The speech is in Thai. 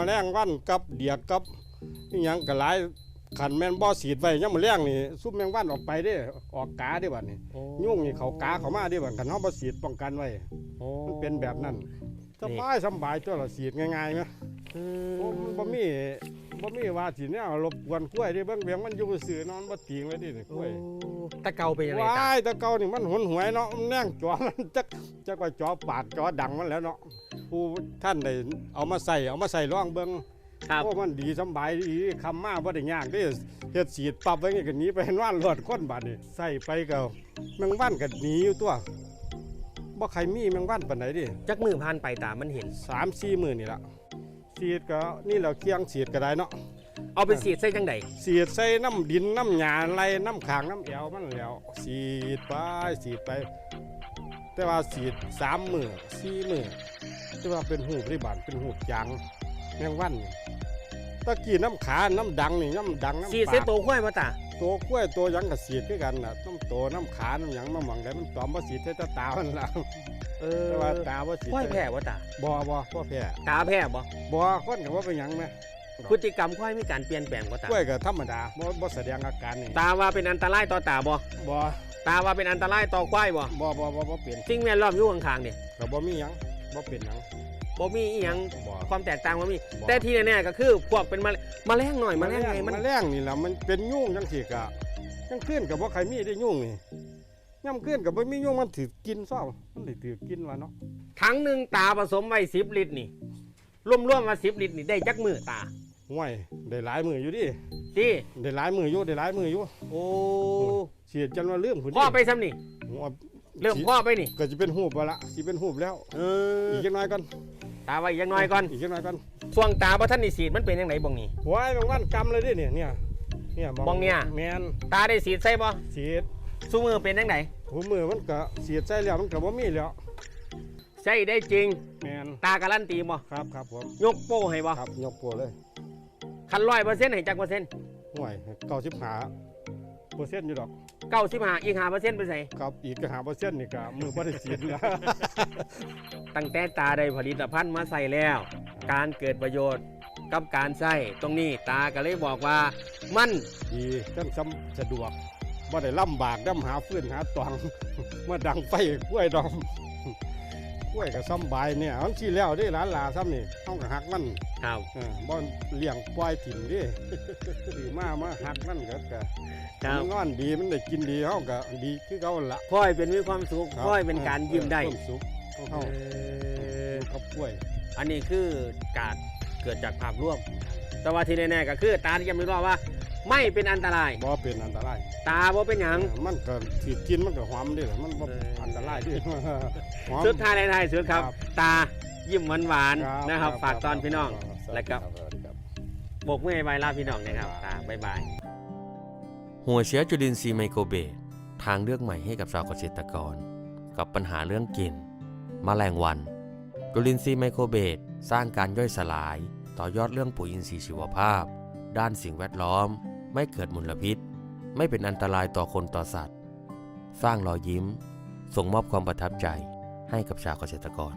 แมลงวันกับเดียกกับอหยังก็หลายขันแม่นบ่สีดไว้ยามมื้อแรงนี่ซุปแมงวันออกไปเด้ออกกาเด้บัดนี้ยุ่งนี่เขากาเขามาเด้บัดคันเฮาบ่สีดป้องกันไว้มันเป็นแบบนั้นสบายสำบายตัวละสีดง่ายๆนะอื บ่มบ่มีบ่มีว่าสิแนวรบกวนกล้วยเด้เบิ่งเบียงมันอยู่ซื่อๆเนอนบ่ติงเลยดินี่กโอ้ล้วยตะเกาเป็นยังไงว้าตายแต่เก่านี่มันหนหวยเนาะมันแน่งจอมันจักจักว่าจอปาดจอดังมันแล้วเนาะผู้ท่านได้เอามาใส่เอามาใส่ร่องเบิ่งครับโอ้มันดีสำบายดีคำมาบ่ได้ยากเด้เฮ็ดสีดปรับไว้นี่ก็หนีไปเห็นว่านรอดคนบาดนี่ใส่ไปก็แมงวันก็หนีอยู่ตัวบ่ใครมีแมงวันปานใดดิจักมือผ่านไปตามันเห็นสามสี่มื้อนี่ล่ะ สีดก็นี่แหล้วเคียงสีดก็ได้เนาะเอาไปสีดใส่จังใดสีดใส่น้ำดินน้ำหญ้าไรน้ำขางน้ำแอวมันแล้วสีดไปสีดไป แต่ว่าสีดสามมือสี่มือแต่ว่าเป็นหูปริบันเป็นหูปยางแมงวันนี่ตะกี้น้ำขาน้ำดังนี่น้ำดังน้ำสีดปาใส่กตัวข้อยมาตาตัวกล้วยตัวหยังกับสีดคือกันน่ะน้ำโตน้ำขาน้ำหยังมาหมังได้มันตอมบ่สีดใส่แตาตามันละ เออแต่ว่าตาบ่สีดข้อยแพ้วะตาบ่บ่บ่แพ้ตาแพ้บ่บ่คนก็บ่เป็นหยังแม่พฤติกรรมข้อยมีการเปลี่ยนแปลงวะตากล้วยก็ธรรมดาบ่บ่แสดงอาการนี่ตาว่าเป็นอันตรายต่อตาบ่บ่ตาว่าเป็นอันตรายต่อควายบ่บ่บ่บ่บ่เป็นสิ่งแวดล้อมอยู่ข้างๆนี่ก็บ่มีหยังบ่เป็นหยังบ่มีอีหยังบ่ความแตกต่างบ่มีบ่แต่ที่แน่ๆก็คือพวกเป็นแมลแมลงหน่อยแมลงไงมันแมลงนี่ล่ะมันเป็นยุงจังซี่ก็จังคืนก็บ่ใครมีได้ยุงนี่ ย่ำคืนก็บ่มียุงมันถือกินซ่อมันสิถือกินว่าเนาะถังหนึ่งตาผสมไว้10ลิตรนี่รวมๆมา10ลิตรนี่ได้จักมือตาห่วยได้หลายมืออยู่ดิที่ได้หลายมืออยู่ได้หลายมืออยู่โอ้เสียจนว่าลืมพุ่นดิพ่อไปซ้ำนี่หัวเริ่มพ่อไปนี่ก็จะเป็นหูบแล้วละสิเป็นหูบแล้วเออีกจักหน่อยก่อนตาไว้ยังน้อยก่อนอีกจักหน่อยก่อนช่วงตาบ่ทันได้สีดมันเป็นยังไงบ่งนี่หัวไอ้บางวันกำเลยดิเนี่ยเนี่ยเนี่ยมองเนี่ยแมนตาได้สีดใส่บ่เสียด ซุมือเป็นยังไงหัวมือมันก็เสียดใส่แล้วมันก็บ่มีแล้วใช่ได้จริง แมนตาการันตีบ่ครับครับผมยกโป้ให้บ่ครับยกโปรเลยคันร้อยเปอร์เซ็นต์ให้จักเปอร์เซ็นต์ห่วยเก้าสิบหาเปอร์เซ็นต์อยู่ดอกเก้าสิบห้าอีกห้าเปอร์เซ็นต์ไปใส่ครับอีกก็หาเปอร์เซ็นต์นี่ก็มือบ่ได้เสียดแล้วตั้งแต่ตาได้ผลิตภัณฑ์มาใส่แล้ว การเกิดประโยชน์กับการใส่ตรงนี้ตาก็เลยบอกว่ามันดีทั้งซ้ำสะดวก บ่ได้ลำบากดํหาฟืนหาตองมาดังไฟกล้วยดอมกล้วยก็ซ้ำบายเนี่ยมันสิแล้วเด้หลานหลาซ้ำนี่เฮาก็หักมันครับเออบ่เลี้ยงปล่อยถิ่นเดิถือมามาหักมันก็ก็ครับมันนอนดีมันได้กินดีเฮาก็ดีคือเก่าหั่นละค่อยเป็นมีความสุขครับค่อยเป็นการยิ้มได้เพิ่มสุขของเฮาเออกับกล้วย อันนี้คือการเกิดจากภาพร่วม แต่ว่าที่แน่ๆก็คือตาที่ย้ำอีกรอบว่า ไม่เป็นอันตราย บ่เป็นอันตราย ตาบ่เป็นหยัง มันก็สิกินมันก็หอมเด้ล่ะมันบ่เอออั อันตรายเดิ หอม สุดท้ายในไทายสุดครับ ครับ ตายิ้มหวานครับๆนะครับ ฝากตอนพี่น้องครับแล้วก็ สวัสดีครับโบกมือให้บายลาพี่น้องนะครับตาบ๊ายบาย หัวเชื้อจุลินทรีย์ไมโครเบสทางเลือกใหม่ให้กับชาวเกษตรกร กับปัญหาเรื่องกลิ่นมแมลงวัน จุลินทรีย์ไมโครเบสสร้างการย่อยสลาย ต่อยอดเรื่องปุ๋ยอินทรีย์ชีวภาพ ด้านสิ่งแวดล้อม ไม่เกิดมลพิษ ไม่เป็นอันตรายต่อคนต่อสัตว์ สร้างรอยยิ้ม ส่งมอบความประทับใจให้กับชาวเกษตรกร